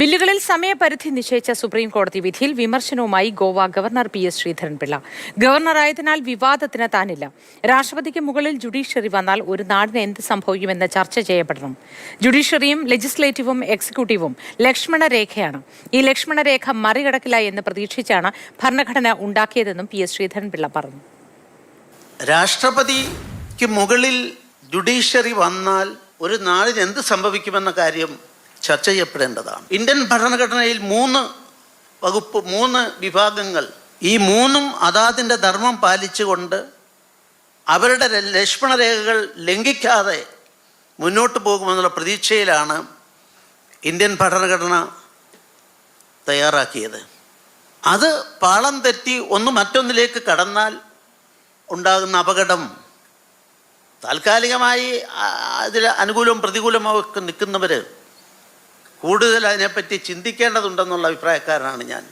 ബില്ലുകളിൽ സമയപരിധി നിശ്ചയിച്ച സുപ്രീം കോടതി വിധിയിൽ വിമർശനവുമായി Goa governor P S Sreedharan Pillai. ഗവർണറായതിനാൽ വിവാദത്തിന് താനില്ല. രാഷ്ട്രപതിക്ക് മുകളിൽ ജുഡീഷ്യറി വന്നാൽ ഒരു നാടിന് എന്ത് സംഭവിക്കുമെന്ന് ചർച്ച ചെയ്യപ്പെടണം. ജുഡീഷ്യറിയും ലെജിസ്ലേറ്റീവും എക്സിക്യൂട്ടീവും ലക്ഷ്മണരേഖയാണ് ഈ ലക്ഷ്മണരേഖ മറികടക്കില്ല എന്ന് പ്രതീക്ഷിച്ചാണ് ഭരണഘടന ഉണ്ടാക്കിയതെന്നും പി എസ് ശ്രീധരൻപിള്ള പറഞ്ഞു. രാഷ്ട്രപതിക്ക് മുകളിൽ ജുഡീഷ്യറി വന്നാൽ ഒരു നാടിന് എന്ത് സംഭവിക്കുമെന്ന കാര്യം ചർച്ച ചെയ്യപ്പെടേണ്ടതാണ്. ഇന്ത്യൻ ഭരണഘടനയിൽ മൂന്ന് വകുപ്പ് മൂന്ന് വിഭാഗങ്ങൾ. ഈ മൂന്നും അതാതിന്റെ ധർമ്മം പാലിച്ചുകൊണ്ട് അവരുടെ ലക്ഷ്മണരേഖകൾ ലംഘിക്കാതെ മുന്നോട്ട് പോകുമെന്നുള്ള പ്രതീക്ഷയിലാണ് ഇന്ത്യൻ ഭരണഘടന തയ്യാറാക്കിയത്. അത് പാളം തെറ്റി ഒന്ന് മറ്റൊന്നിലേക്ക് കടന്നാൽ ഉണ്ടാകുന്ന അപകടം താൽക്കാലികമായി അതിൽ അനുകൂലവും പ്രതികൂലവും ഒക്കെ നിൽക്കുന്നവർ കൂടുതൽ അതിനെപ്പറ്റി ചിന്തിക്കേണ്ടതുണ്ടെന്നുള്ള അഭിപ്രായക്കാരനാണ് ഞാൻ.